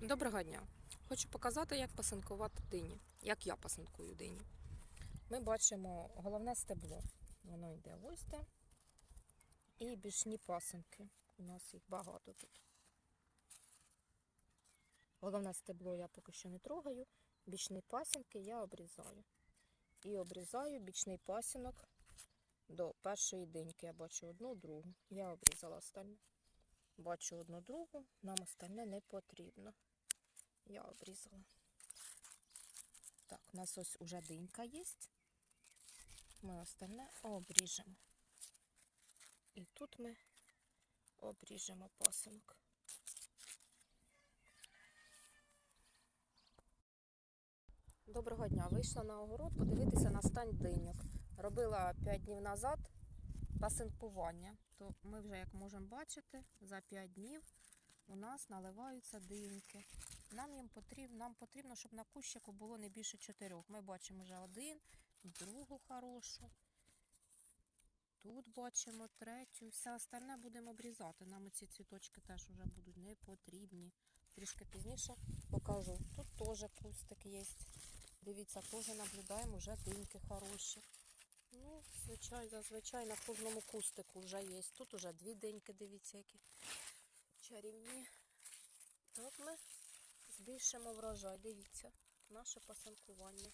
Доброго дня! Хочу показати, як пасинкувати дині, як я пасинкую дині. Ми бачимо головне стебло. Воно йде ось де. І бічні пасинки. У нас їх багато тут. Головне стебло я поки що не трогаю. Бічні пасинки я обрізаю. І обрізаю бічний пасинок до першої диньки. Я бачу одну, другу. Я обрізала остальне. Бачу одну другу, нам остальне не потрібно. Я обрізала. Так, у нас ось уже динька є. Ми остальне обріжемо. І тут ми обріжемо пасинок. Доброго дня! Вийшла на огород подивитися на стан диньок. Робила 5 днів назад пасинкування. То ми вже, як можемо бачити, за 5 днів у нас наливаються диньки. Нам їм потрібно, нам потрібно, щоб на кущику було не більше чотирьох. Ми бачимо вже один, другу хорошу. Тут бачимо третю. Все остальне будемо обрізати. Нам ці цвіточки теж вже будуть не потрібні. Трішки пізніше покажу. Тут теж кустик є. Дивіться, теж наблюдаємо вже диньки хороші. Ну, звичайно, зазвичай на кожному кустику вже є. Тут уже дві деньки, дивіться, які чарівні. Так ми збільшимо врожай. Дивіться, наше пасанкування.